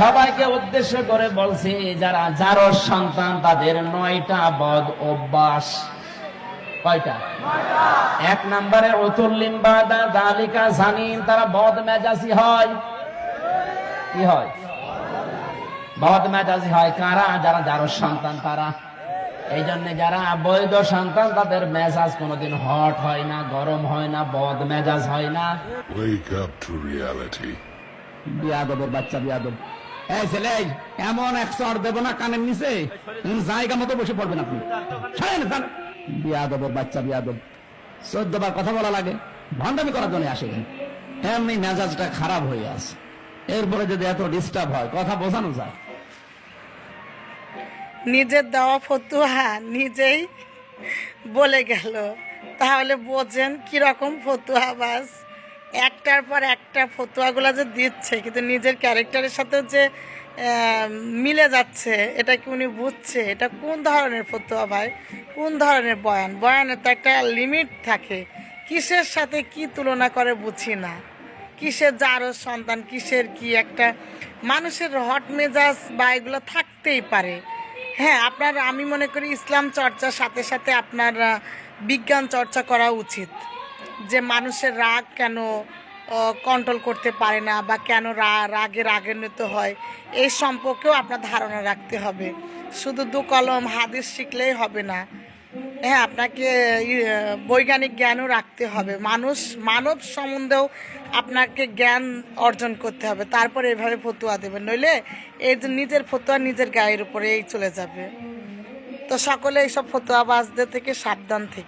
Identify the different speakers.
Speaker 1: সবাইকে উদ্দেশ্য করে বলছি, যারা যারো সন্তান, তাদের নয়টা বদ অভ্যাস। কয়টা? এক নম্বরে অতুল্লিম বাদা দালিকা জানিন, তারা বদ মেজাজি হয়। কি হয়? বদ মেজাজি হয় কারা? যারা যারো সন্তান, তারা। এই জন্য যারা বৈধ সন্তান, তাদের মেজাজ কোনোদিন হট হয় না, গরম হয় না, বদ মেজাজ হয় না.
Speaker 2: বিয়াদবের বাচ্চা, বিয়াদব। এই ছেলে, এমন এক চড় দেবো না কানের নিচে জায়গা মতো বসে পড়বেন আপনি। বিয়াদবের বাচ্চা, বিয়াদব। চোদ্দ বার কথা বলা লাগে, ভণ্ডামি করার জন্য আসে এমনি মেজাজটা খারাপ হয়ে আছে। এরপরে যদি এত ডিস্টার্ব হয়, কথা বোঝানো যায়।
Speaker 3: নিজের দেওয়া ফতুয়া নিজেই বলে গেল। তাহলে বোঝেন কীরকম ফতুয়া বাস। একটার পর একটা ফতুয়াগুলো যে দিচ্ছে, কিন্তু নিজের ক্যারেক্টারের সাথে যে মিলে যাচ্ছে, এটা কি উনি বুঝছে? এটা কোন ধরনের ফতুয়া ভাই? কোন ধরনের বয়ান? বয়ানের তো একটা লিমিট থাকে। কিসের সাথে কি তুলনা করে বুঝি না। কিসের যারও সন্তান, কিসের কি একটা, মানুষের হট মেজাজ বা এগুলো থাকতেই পারে। হ্যাঁ আপনার, আমি মনে করি ইসলাম চর্চার সাথে সাথে আপনার বিজ্ঞান চর্চা করা উচিত। যে মানুষের রাগ কেন কন্ট্রোল করতে পারে না বা কেন রাগে রাগান্বিত হয়, এই সম্পর্কেও আপনার ধারণা রাখতে হবে। শুধু দু কলম হাদিস শিখলেই হবে না। হ্যাঁ আপনাকে বৈজ্ঞানিক জ্ঞানও রাখতে হবে। মানুষ, মানব সম্বন্ধেও আপনাকে জ্ঞান অর্জন করতে হবে। তারপর এভাবে ফতুয়া দেবেন। নইলে এই যে নিজের ফতুয়া নিজের গায়ের উপরে এই চলে যাবে। তো সকলে এইসব ফতুয়াবাজদের থেকে সাবধান থেকে